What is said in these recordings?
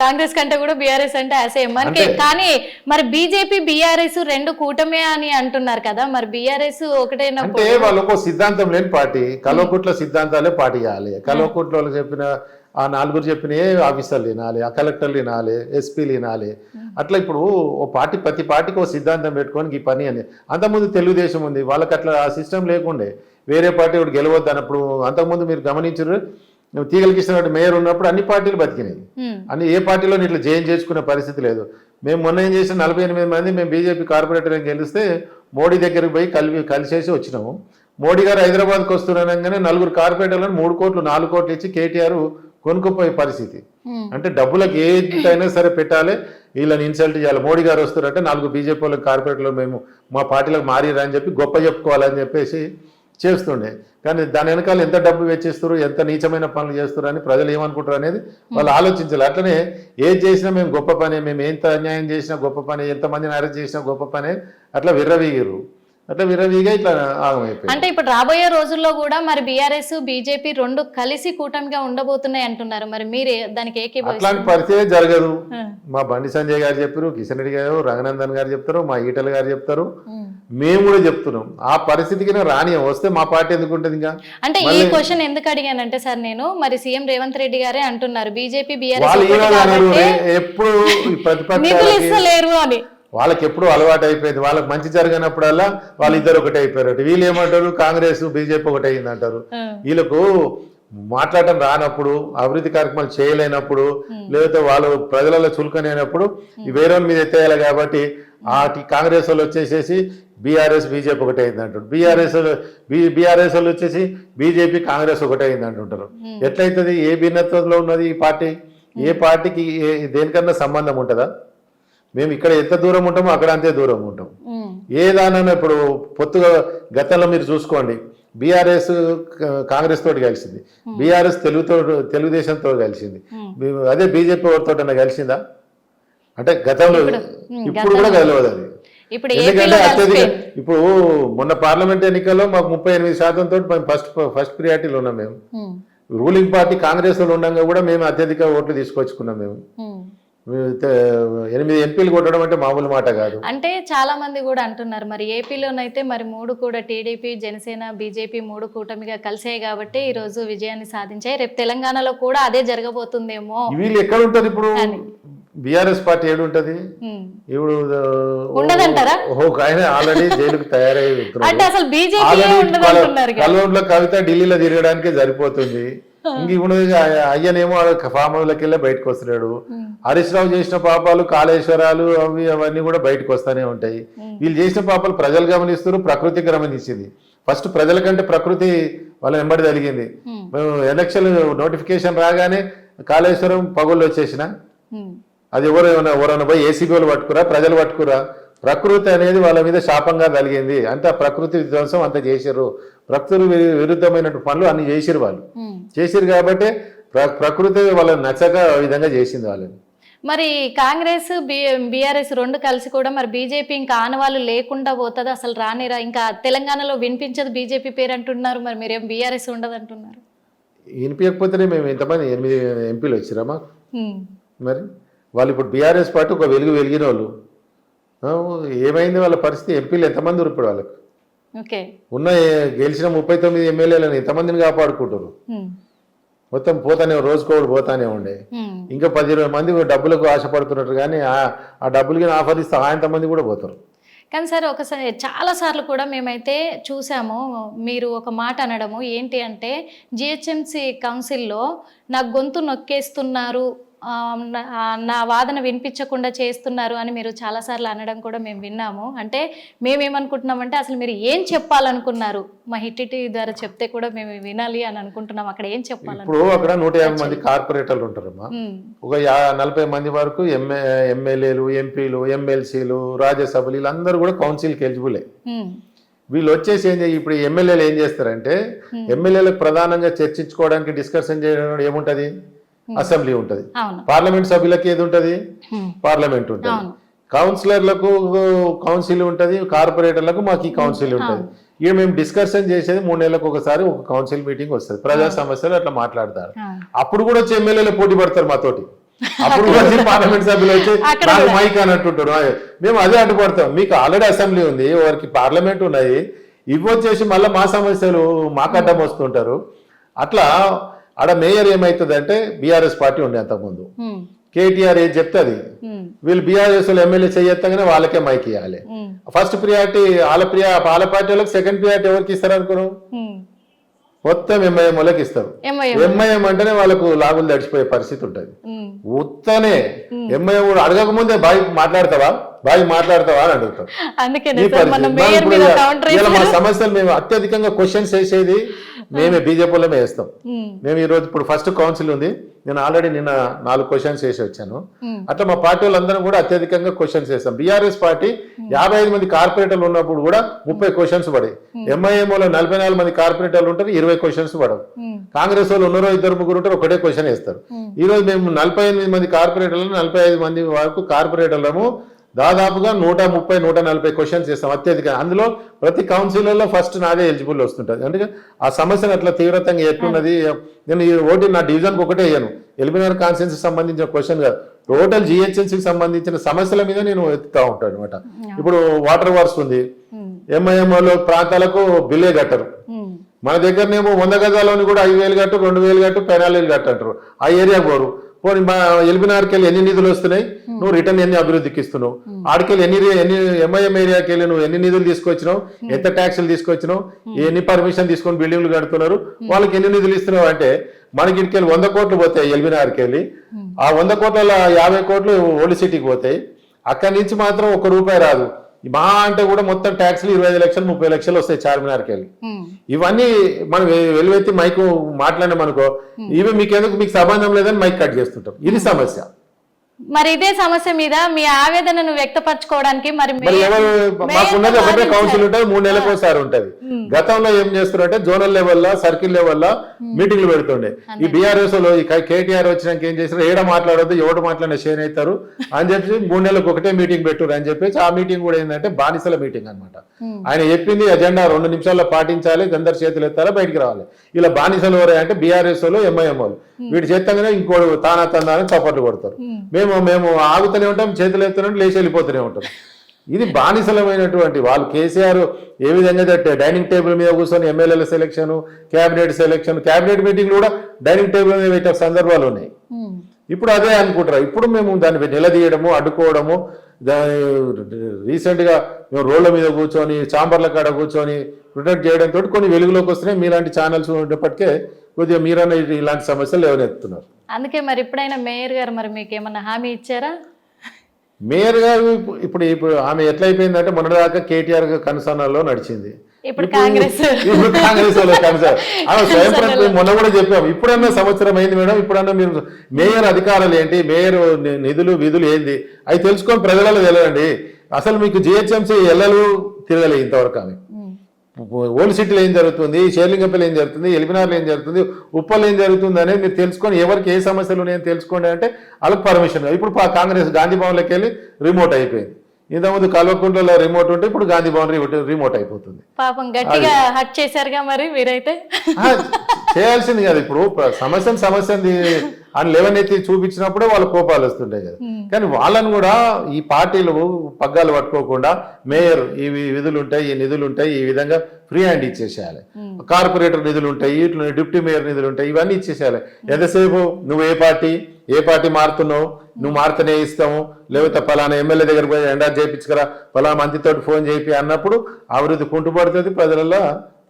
కాంగ్రెస్ కంటే కూడా బీఆర్ఎస్ అంటే అసేమ్ మనకి అంటే- కానీ మరి బీజేపీ బీఆర్ఎస్ రెండు కూటమే అని అంటున్నారు కదా మరి బీఆర్ఎస్ అంటే ఒకటైనప్పుడు వాళ్ళు ఒక సిద్ధాంతం లేని పార్టీ కల్వకుట్ల సిద్ధాంతాలే పార్టీ చేయాలి కల్వకుట్ల వాళ్ళు చెప్పిన ఆ నలుగురు చెప్పిన ఆఫీసర్లు వినాలి ఆ కలెక్టర్లు వినాలి ఎస్పీలు వినాలి అట్లా ఇప్పుడు ఓ పార్టీ ప్రతి పార్టీకి ఒక సిద్ధాంతం పెట్టుకొని ఈ పని అని. అంతకుముందు తెలుగుదేశం ఉంది వాళ్ళకి అట్లా ఆ సిస్టమ్ లేకుండే. వేరే పార్టీ ఒకటి గెలవద్దు అన్నప్పుడు అంతకుముందు మీరు గమనించారు తీగల కృష్ణ మేయర్ ఉన్నప్పుడు అన్ని పార్టీలు బతికినాయి. ఉమ్, అని ఏ పార్టీలో ఇట్లా జైన్ చేసుకునే పరిస్థితి లేదు. మేము మొన్న ఏం చేసిన? నలభై ఎనిమిది మంది మేము బీజేపీ కార్పొరేటర్ గెలిస్తే మోడీ దగ్గరికి పోయి కలిపి కలిసేసి వచ్చినాము. మోడీ గారు హైదరాబాద్కి వస్తున్నానగానే నలుగురు కార్పొరేటర్లను మూడు కోట్లు నాలుగు కోట్లు ఇచ్చి కేటీఆర్ కొనుక్కోపోయే పరిస్థితి. అంటే డబ్బులకు ఏదైనా సరే పెట్టాలి. వీళ్ళని ఇన్సల్ట్ చేయాలి. మోడీ గారు వస్తున్నారంటే నాలుగు బీజేపీ వాళ్ళకి కార్పొరేట్లో మేము మా పార్టీలకు మారిరా అని చెప్పి గొప్ప చెప్పుకోవాలని చెప్పేసి చేస్తుండే. కానీ దాని వెనకాల ఎంత డబ్బు వెచ్చిస్తారు ఎంత నీచమైన పనులు చేస్తారు అని ప్రజలు ఏమనుకుంటారు అనేది వాళ్ళు ఆలోచించాలి. అట్లనే ఏది చేసినా మేము గొప్ప పని మేము ఎంత అన్యాయం చేసినా గొప్ప పని ఎంతమందిని అరెస్ట్ చేసినా గొప్ప పని అట్లా విర్రవీగిరు అట్లా ఇట్లా ఆగమైపోయింది. అంటే ఇప్పుడు రాబోయే రోజుల్లో కూడా మరి బీఆర్ఎస్ బీజేపీ రెండు కలిసి కూటమిగా ఉండబోతున్నాయి అంటున్నారు. మరి మీరు దానికి అట్లాంటి పరిస్థితి జరగదు. మా బండి సంజయ్ గారు చెప్పారు కిషన్ రెడ్డి గారు రఘునందన్ గారు చెప్తారు మా ఈటల గారు చెప్తారు. మేము కూడా చెప్తున్నాం. ఆ పరిస్థితికి రాని వస్తే మా పార్టీ ఎందుకు ఉంటుంది ఇంకా? అంటే ఈ క్వశ్చన్ ఎందుకు అడిగానంటే సార్ నేను మరి సీఎం రేవంత్ రెడ్డి గారే అంటున్నారు. బీజేపీ బీఆర్ఎస్ ఎప్పుడు ఈ వాళ్ళకి ఎప్పుడు అలవాటు అయిపోయింది వాళ్ళకి మంచి జరిగినప్పుడల్లా వాళ్ళిద్దరు ఒకటే అయిపోయారు వీళ్ళు ఏమంటారు కాంగ్రెస్ బీజేపీ ఒకటే అయింది అంటారు ఆ, వీళ్ళకు మాట్లాడటం రానప్పుడు అభివృద్ధి కార్యక్రమాలు చేయలేనప్పుడు లేకపోతే వాళ్ళు ప్రజలలో చులకనైనప్పుడు వేరే వాళ్ళ మీద ఎత్తేయాలి కాబట్టి ఆ కాంగ్రెస్ వాళ్ళు వచ్చేసేసి బీఆర్ఎస్ బీజేపీ ఒకటే అయింది అంటారు బీఆర్ఎస్ బీఆర్ఎస్ వాళ్ళు వచ్చేసి బీజేపీ కాంగ్రెస్ ఒకటే అయింది అంటుంటారు ఎట్లయితుంది? ఏ భిన్నత్వంలో ఉన్నది ఈ పార్టీ? ఏ పార్టీకి దేనికన్నా సంబంధం ఉంటుందా? మేము ఇక్కడ ఎంత దూరం ఉంటామో అక్కడ అంతే దూరం ఉంటాం. ఉమ్, ఏ దానైనా ఇప్పుడు పొత్తుగా గతంలో మీరు చూసుకోండి బీఆర్ఎస్ కాంగ్రెస్ తోటి కలిసింది. బీఆర్ఎస్ తెలుగుతో తెలుగుదేశంతో కలిసింది. అదే బీజేపీ తోటి కలిసిందా? అంటే గతంలో ఇప్పుడు కూడా కలవదు అది. ఇప్పుడు ఎందుకంటే అత్యధిక ఇప్పుడు మొన్న పార్లమెంట్ ఎన్నికల్లో మాకు ముప్పై ఎనిమిది శాతం తోటి మేము ఫస్ట్ ఫస్ట్ ప్రియారిటీలో ఉన్నాం మేము. రూలింగ్ పార్టీ కాంగ్రెస్లో ఉండగా కూడా మేము అత్యధిక ఓట్లు తీసుకొచ్చుకున్నాం మేము. ఎనిమిది ఎంపీలు కొట్టడం అంటే మామూలు మాట కాదు అంటే చాలా మంది కూడా అంటున్నారు మరి ఏపీలోనైతే మరి మూడు కూడా టీడీపీ జనసేన బీజేపీ మూడు కూటమిగా కలిసాయి కాబట్టి ఈ రోజు విజయాన్ని సాధించాయి రేపు తెలంగాణలో కూడా అదే జరగబోతుందేమో వీళ్ళు ఎక్కడ ఉంటారు ఇప్పుడు. బీఆర్ఎస్ పార్టీ ఏడు ఉంటది. ఇప్పుడు ఉండదంటారా? ఒక ఆయన ఆల్రెడీ జైలుకు తయారై. కల్వట్లో కవిత ఢిల్లీలో తిరగడానికి సరిపోతుంది ఇంక ఇప్పుడు అయ్యనేమో ఫామ్ హౌస్లోకి వెళ్ళి బయటకు వస్తున్నాడు. హరీష్ రావు చేసిన పాపాలు కాళేశ్వరాలు అవి అవన్నీ కూడా బయటకు వస్తానే ఉంటాయి వీళ్ళు చేసిన పాపాలు ప్రజలు గమనిస్తారు ప్రకృతి గమనించింది ఫస్ట్ ప్రజల కంటే ప్రకృతి వాళ్ళ వెంబడి జరిగింది. మేము ఎలక్షన్ నోటిఫికేషన్ రాగానే కాళేశ్వరం పగుళ్ళు వచ్చేసిన. అది ఎవరు ఎవరైనా పోయి ఏసీబీ వాళ్ళు పట్టుకురా ప్రజలు పట్టుకురా ప్రకృతి అనేది వాళ్ళ మీద శాపంగా కలిగింది. ఆ ప్రకృతి విధ్వంసం అంత చేసిర్రు. ప్రకృతి విరుద్ధమైన పనులు అన్ని చేసిరు వాళ్ళు. చేసిరు కాబట్టి ప్ర- ప్రకృతి వాళ్ళని నచ్చక విధంగా చేసింది వాళ్ళని. మరి కాంగ్రెస్ బీఆర్ఎస్ రెండు కలిసి కూడా మరి బీజేపీ ఇంకా ఆనవాళ్ళు లేకుండా పోతుంది అసలు రానిరా. ఇంకా తెలంగాణలో వినిపించదు బీజేపీ పేరు అంటున్నారు. మరి మీరేం బీఆర్ఎస్ ఉండదు అంటున్నారు వినిపించకపోతేనే మేము ఎంతమంది ఎనిమిది ఎంపీలు వచ్చిరామా. మరి వాళ్ళు ఇప్పుడు బీఆర్ఎస్ పార్టీ ఒక వెలుగు వెలిగిన వాళ్ళు. ఏమైంది వాళ్ళ పరిస్థితి? ఎంపీలు ఎంతమంది ఇప్పుడు వాళ్ళకి? ఓకే. ఉన్న గెలిచిన ముప్పై తొమ్మిది ఎమ్మెల్యేలను ఎంతమందిని కాపాడుకుంటారు. మొత్తం పోతానే రోజుకోడు పోతానే ఉండే. ఇంకా పది ఇరవై మంది డబ్బులకు ఆశపడుతున్నట్టు కానీ ఆ- ఆ డబ్బులకి ఆఫర్ ఇస్తే ఆయన మంది కూడా పోతారు. కానీ సార్ ఒకసారి చాలా సార్లు కూడా మేమైతే చూసాము మీరు ఒక మాట అనడము ఏంటి అంటే జిహెచ్ఎంసి కౌన్సిల్లో నా గొంతు నొక్కేస్తున్నారు నా- వాదన వినిపించకుండా చేస్తున్నారు అని మీరు చాలాసార్లు అనడం కూడా మేము విన్నాము. అంటే మేమేమనుకుంటున్నామంటే అసలు మీరు ఏం చెప్పాలనుకున్నారు? మా హిట్టిటి ద్వారా చెప్తే కూడా మేము వినాలి అని అనుకుంటున్నాం. అక్కడ ఏం చెప్పాలను ఇప్పుడు అక్కడ నూట యాభై మంది కార్పొరేటర్లు ఉంటారమ్మా. ఒక నలభై మంది వరకు ఎంఏ ఎమ్మెల్యేలు ఎంపీలు ఎమ్మెల్సీలు రాజ్యసభలు వీళ్ళందరూ కూడా కౌన్సిల్కి ఎలిజిబులే. వీళ్ళు వచ్చేసి ఏం ఇప్పుడు ఎమ్మెల్యేలు ఏం చేస్తారంటే ఎమ్మెల్యేలకు ప్రధానంగా చర్చించుకోవడానికి డిస్కషన్ చేయడం ఏముంటది? అసెంబ్లీ ఉంటది. అవును. పార్లమెంట్ సభ్యులకి ఏది ఉంటది? పార్లమెంట్ ఉంటుంది. అవును. కౌన్సిలర్లకు కౌన్సిల్ ఉంటది కార్పొరేటర్లకు మాకు ఈ కౌన్సిల్ ఉంటుంది. ఇక మేము డిస్కషన్ చేసేది మూడు నెలలకు ఒకసారి ఒక కౌన్సిల్ మీటింగ్ వస్తుంది. ప్రజా సమస్యలు అట్లా మాట్లాడతారు. అప్పుడు కూడా వచ్చి ఎమ్మెల్యేలు పోటీ పడతారు మాతోటి. అప్పుడు వచ్చి పార్లమెంట్ సభ్యులు వచ్చి నాకు కూడా. మైక్ అని అంటుంటారు మేము అదే అడ్డుపడతాం మీకు ఆల్రెడీ అసెంబ్లీ ఉంది వారికి పార్లమెంట్ ఉన్నాయి ఇవి వచ్చేసి మళ్ళీ మా సమస్యలు మాకు అడ్డం వస్తుంటారు. అట్లా ఆడ మేయర్ ఏమవుతుందంటే బీఆర్ఎస్ పార్టీ ఉండే అంతకుముందు. కేటీఆర్ ఏది చెప్తే అది ఉమ్, వీళ్ళు బీఆర్ఎస్ ఎమ్మెల్యే చేయొత్తగానే వాళ్ళకే మైక్ ఇవ్వాలి ఫస్ట్ ప్రియారిటీ వాళ్ళ ప్రియా వాళ్ళ పార్టీ వాళ్ళకి సెకండ్ ప్రియారిటీ ఎవరికి ఇస్తారు అనుకున్నాం. మొత్తం ఎంఐఎం వాళ్ళకి ఇస్తారు. ఎంఐఎం. అంటేనే వాళ్ళకు లాభాలు తడిచిపోయే పరిస్థితి ఉంటుంది. ఉత్తనే ఎంఐఎం కూడా అడగక ముందే బాయ్ మాట్లాడతావా? బాయ్ మాట్లాడతావా అని అడుగుతాం మా. సమస్యలు మేము అత్యధికంగా క్వశ్చన్స్ వేసేది మేమే బీజేపీలోనే వేస్తాం. మేము ఈ రోజు ఇప్పుడు ఫస్ట్ కౌన్సిల్ ఉంది. నేను ఆల్రెడీ నిన్న నాలుగు క్వశ్చన్స్ వేసి వచ్చాను. అట్లా మా పార్టీ వాళ్ళందరం కూడా అత్యధికంగా క్వశ్చన్స్ వేస్తాం. బీఆర్ఎస్ పార్టీ యాభై ఐదు మంది కార్పొరేటర్లు ఉన్నప్పుడు కూడా ముప్పై క్వశ్చన్స్ పడాయి ఎంఐఎంఓలో నలభై నాలుగు మంది కార్పొరేటర్లు ఉంటారు ఇరవై క్వశ్చన్స్ పడవు. కాంగ్రెస్ వాళ్ళు ఉన్నారో ఇద్దరు ముగ్గురు ఉంటారు ఒకటే క్వశ్చన్ వేస్తారు. ఈ రోజు మేము నలభై ఎనిమిది మంది కార్పొరేటర్లు నలభై ఐదు మంది వరకు కార్పొరేటర్లము దాదాపుగా నూట ముప్పై నూట నలభై క్వశ్చన్స్ ఇస్తాం అత్యధిక. అందులో ప్రతి కౌన్సిలర్లో ఫస్ట్ నాదే ఎలిజిబుల్ వస్తుంటుంది. అందుకే ఆ సమస్యను అట్లా తీవ్రతంగా ఎట్లున్నది? నేను ఈ ఓటు నా డివిజన్కి ఒకటే అయ్యాను. ఎలిమినార్ కాన్సెన్స్ సంబంధించిన క్వశ్చన్ కాదు. టోటల్ జిహెచ్ఎన్సీకి సంబంధించిన సమస్యల మీద నేను ఎత్తుతా ఉంటాను అనమాట ఇప్పుడు వాటర్ వర్క్స్ ఉంది. ఉమ్, ఎంఐఎంఓలో ప్రాంతాలకు బిల్లే కట్టరు. ఉమ్, మన దగ్గరనేమో వంద గజాలని కూడా ఐదు వేలు కట్టు రెండు వేలు కట్టు పెనాలు కట్టు అంటారు. ఆ ఏరియా పోరు. పోనీ మా ఎల్బినార్కి వెళ్ళి ఎన్ని నిధులు వస్తున్నాయి? నువ్వు రిటర్న్ ఎన్ని అభివృద్ధికి ఇస్తున్నావు? ఆడికెళ్ళి ఎన్ని ఎన్ని ఎంఐఎం ఏరియాకి వెళ్ళి నువ్వు ఎన్ని నిధులు తీసుకొచ్చినావు? ఎంత ట్యాక్సులు తీసుకొచ్చినావు? ఎన్ని పర్మిషన్ తీసుకొని బిల్డింగ్లు కడుతున్నారు? వాళ్ళకి ఎన్ని నిధులు ఇస్తున్నావు అంటే మనకి ఇటుకెళ్ళి వంద కోట్లు పోతాయి ఎల్బినార్కి వెళ్ళి ఆ వంద కోట్ల యాభై కోట్లు ఓల్డ్ సిటీకి పోతాయి. అక్కడి నుంచి మాత్రం ఒక రూపాయి రాదు. మా అంటే కూడా మొత్తం ట్యాక్స్లు ఇరవై ఐదు లక్షలు ముప్పై లక్షలు వస్తాయి చార్మినార్కి వెళ్ళి. ఇవన్నీ మనం వెలువెత్తి మైకు మాట్లాడినాం అనుకో ఇవి మీకెందుకు మీకు సంబంధం లేదని మైక్ కట్ చేస్తుంటాం. ఇది సమస్య. మరి ఇదే సమస్య మీద మీ ఆవేదనను వ్యక్తపరచుకోవడానికి మరి మాకున్నది ఒకటే. కౌన్సిల్ ఉంటుంది మూడు నెలలకు ఒకసారి ఉంటది. గతంలో ఏం చేస్తున్నారంటే జోనల్ లెవెల్లో సర్కిల్ లెవెల్లో మీటింగ్లు పెడుతుండే. ఈ బీఆర్ఎస్లో కేటీఆర్ వచ్చినాక ఏం చేశారు? ఏడ మాట్లాడొద్దు ఎవడు మాట్లాడిన షేర్ అవుతారు అని చెప్పి మూడు నెలలకు ఒకటే మీటింగ్ పెట్టురు అని చెప్పేసి ఆ మీటింగ్ కూడా ఏంటంటే బానిసల మీటింగ్ అన్నమాట. ఉమ్. ఆయన చెప్పింది ఎజెండా రెండు నిమిషాల్లో పాటించాలి అందరు చేతులు ఎత్తాలి బయటికి రావాలి. ఇలా బానిసలు ఎవరే అంటే బీఆర్ఎస్ వాళ్ళు ఎంఐఎం వాళ్ళు వీటి చేతంగానే ఇంకోటి తానా తందా అని చప్పట్లు కొడతారు. ఉమ్. మేము మేము ఆగుతూనే ఉంటాం చేతులు ఎత్తునే లేచి వెళ్ళిపోతూనే ఉంటాం. ఇది బానిసలమైనటువంటి వాళ్ళు. కేసీఆర్ ఏ విధంగా డైనింగ్ టేబుల్ మీద కూర్చొని ఎమ్మెల్యేల selection cabinet selection cabinet meeting కూడా డైనింగ్ టేబుల్ మీద పెట్టే సందర్భాలు ఉన్నాయి. ఇప్పుడు అదే అనుకుంటారు ఇప్పుడు మేము దాన్ని నిలదీయడము అడ్డుకోవడము దాని రీసెంట్గా మేము రోడ్ల మీద కూర్చొని చాంబర్ల కాడ కూర్చొని ప్రొటెక్ట్ చేయడంతో కొన్ని వెలుగులోకి వస్తున్నాయి. మీలాంటి ఛానల్స్ ఉండేప్పటికే కొద్దిగా మీరన్న ఇలాంటి సమస్యలు లేవనెత్తుతున్నారు. అందుకే మరి ఎప్పుడైనా మేయర్ గారు మరి మీకు ఏమన్నా హామీ ఇచ్చారా? మేయర్ గారు ఇప్పు- ఇప్పుడు ఇప్పుడు ఆమె ఎట్లయిపోయిందంటే మొన్నదాకా కేటీఆర్ కన్సర్నలో నడిచింది. ఇప్పుడు కాంగ్రెస్ ఇప్పుడు కాంగ్రెస్ స్వయం మొన్న కూడా చెప్పాం. ఇప్పుడన్నా సంవత్సరం అయింది మేడం ఇప్పుడన్నా మీరు మేయర్ అధికారాలు ఏంటి మేయర్ నిధులు విధులు ఏంది అవి తెలుసుకొని ప్రజలలో తెలియండి అసలు మీకు జిహెచ్ఎంసీ ఎల్లలు తిరగలేదు ఇంతవరకు ఆమె. ఉమ్. ఓల్డ్ సిటీలో ఏం జరుగుతుంది? షేర్లింగంపల్లి ఏం జరుగుతుంది? ఎలిమినార్లో ఏం జరుగుతుంది? ఉప్పల్లో ఏం జరుగుతుంది అనేది మీరు తెలుసుకొని ఎవరికి ఏ సమస్యలు ఉన్నాయని తెలుసుకోండి అంటే వాళ్ళకి పర్మిషన్. ఇప్పుడు కాంగ్రెస్ గాంధీ భవన్లోకి వెళ్ళి రిమోట్ అయిపోయింది. ఇంతకుముందు కల్వకుంట్లలో రిమోట్ ఉంటే ఇప్పుడు గాంధీ భవన్ రిమోట్- రిమోట్ అయిపోతుంది. పాపం గట్టిగా హట్ చేశారుగా మరి మీరైతే? చేయాల్సింది కదా. ఇప్పుడు సమస్యను సమస్యని అని లేవనెత్తి చూపించినప్పుడే వాళ్ళ కోపాలు వస్తుంటాయి కదా. కానీ వాళ్ళని కూడా ఈ పార్టీలు పగ్గాలు పట్టుకోకుండా మేయర్ ఈ విధులు ఉంటాయి ఈ నిధులు ఉంటాయి ఈ విధంగా ఫ్రీ హ్యాండ్ ఇచ్చేసేయాలి. కార్పొరేటర్ నిధులు ఉంటాయి ఇట్లా డిప్యూటీ మేయర్ నిధులు ఉంటాయి ఇవన్నీ ఇచ్చేసేయాలి. ఎంతసేపు? నువ్వు ఏ పార్టీ? ఏ పార్టీ మారుతున్నావు? నువ్వు మారుతూనే ఇస్తాము లేకపోతే పలానా ఎమ్మెల్యే దగ్గర పోయి ఎండా చేయించుకురా పలానా మంత్రితో ఫోన్ చేయి అన్నప్పుడు అభివృద్ధి కుంటుపడుతుంది ప్రజలలో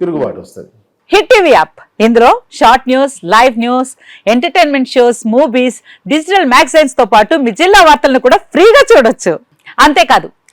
తిరుగుబాటు వస్తుంది. Hit TV app. ఇందులో short news live news entertainment shows movies digital మ్యాగజైన్స్తో పాటు మీ జిల్లా వార్తలను కూడా ఫ్రీగా చూడొచ్చు. అంతేకాదు